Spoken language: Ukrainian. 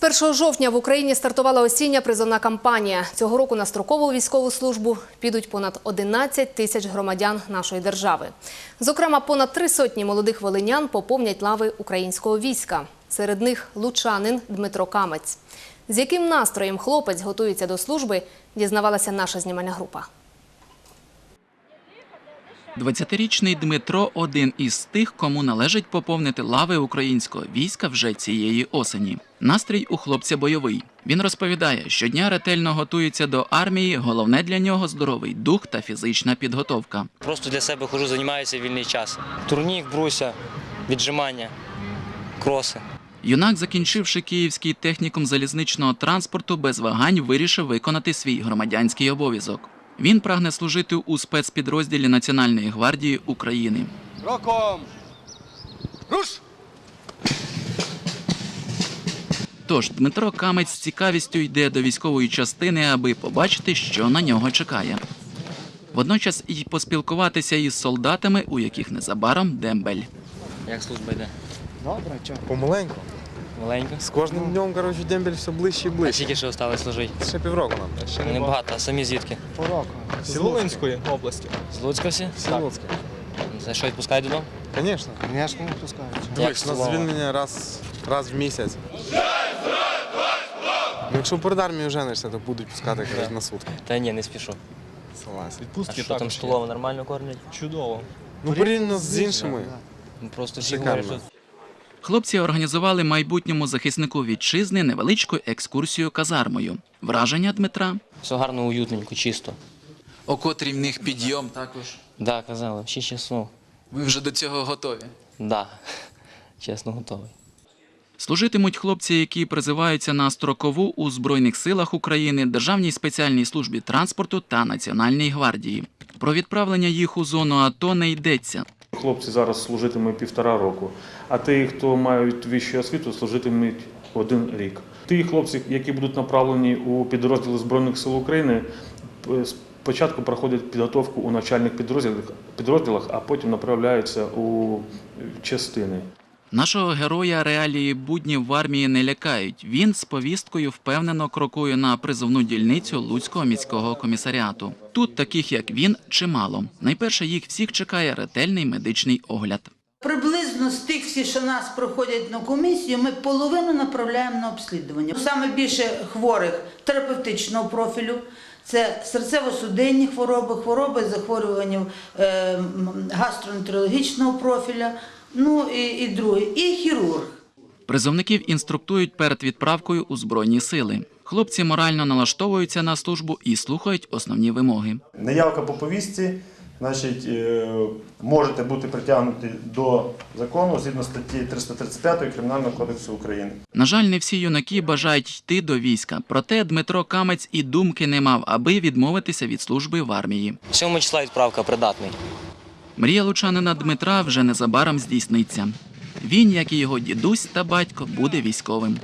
З 1 жовтня в Україні стартувала осіння призовна кампанія. Цього року на строкову військову службу підуть понад 11 тисяч громадян нашої держави. Зокрема, понад три сотні молодих волинян поповнять лави українського війська. Серед них лучанин Дмитро Камець. З яким настроєм хлопець готується до служби, дізнавалася наша знімальна група. 20-річний Дмитро один із тих, кому належить поповнити лави українського війська вже цієї осені. Настрій у хлопця бойовий. Він розповідає, щодня ретельно готується до армії. Головне для нього здоровий дух та фізична підготовка. Просто для себе хожу, займаюся вільний час. Турнік, бруся, віджимання, кроси. Юнак, закінчивши Київський технікум залізничного транспорту, без вагань вирішив виконати свій громадянський обов'язок. Він прагне служити у спецпідрозділі Національної гвардії України. Кроком! Руш! Тож Дмитро Камець з цікавістю йде до військової частини, аби побачити, що на нього чекає. Водночас і поспілкуватися із солдатами, у яких незабаром дембель. Як служба йде? Добре, чого? Помаленьку. Маленько. З кожним днем, коротше, дембель все ближче і А ближче. скільки ще осталось служити? Ще півроку нам. Ще Небагато, а самі звідки? Півроку. З Волинської області. З Луцька всі? Сілоцьке. За що відпускають додому? Звісно. Звісно, не пускають. Дивись, у нас слова? звільнення раз, раз в місяць. Ну, якщо перед армією женишся, то будуть пускати коротше, на сутки. Та ні, не спішу. Согласен. А Відпустки що там також є. столово нормально кормлять? Чудово. Ну, порівняно з іншими. Ну, Просто всі Шикарно. говорять, що Хлопці організували майбутньому захиснику вітчизни невеличку екскурсію казармою. Враження Дмитра все гарно, уютненько, чисто. О котрій в них підйом також. Да, казали, в 6 часов. Ви вже до цього готові. Да. Чесно, готовий. Служитимуть хлопці, які призиваються на строкову у Збройних силах України, Державній спеціальній службі транспорту та Національній гвардії. Про відправлення їх у зону АТО не йдеться. Хлопці зараз служитимуть півтора року, а ті, хто мають вищу освіту, служитимуть один рік. Ті хлопці, які будуть направлені у підрозділи Збройних сил України, спочатку проходять підготовку у навчальних підрозділах а потім направляються у частини. Нашого героя реалії буднів в армії не лякають. Він з повісткою впевнено крокує на призовну дільницю Луцького міського комісаріату. Тут таких як він чимало. Найперше їх всіх чекає ретельний медичний огляд. Приблизно з тих всі, що нас проходять на комісію, ми половину направляємо на обслідування. Саме більше хворих терапевтичного профілю. Це серцево-судинні хвороби, хвороби з захворюванням е, гастроентерологічного профіля, ну і, і друге, і хірург. Призовників інструктують перед відправкою у збройні сили. Хлопці морально налаштовуються на службу і слухають основні вимоги. Неявка по повістці, значить, е, можете бути притягнуті до закону згідно статті 335 Кримінального кодексу України. На жаль, не всі юнаки бажають йти до війська. Проте Дмитро Камець і думки не мав, аби відмовитися від служби в армії. 7 числа відправка придатний. Мрія лучанина Дмитра вже незабаром здійсниться. Він, як і його дідусь та батько, буде військовим.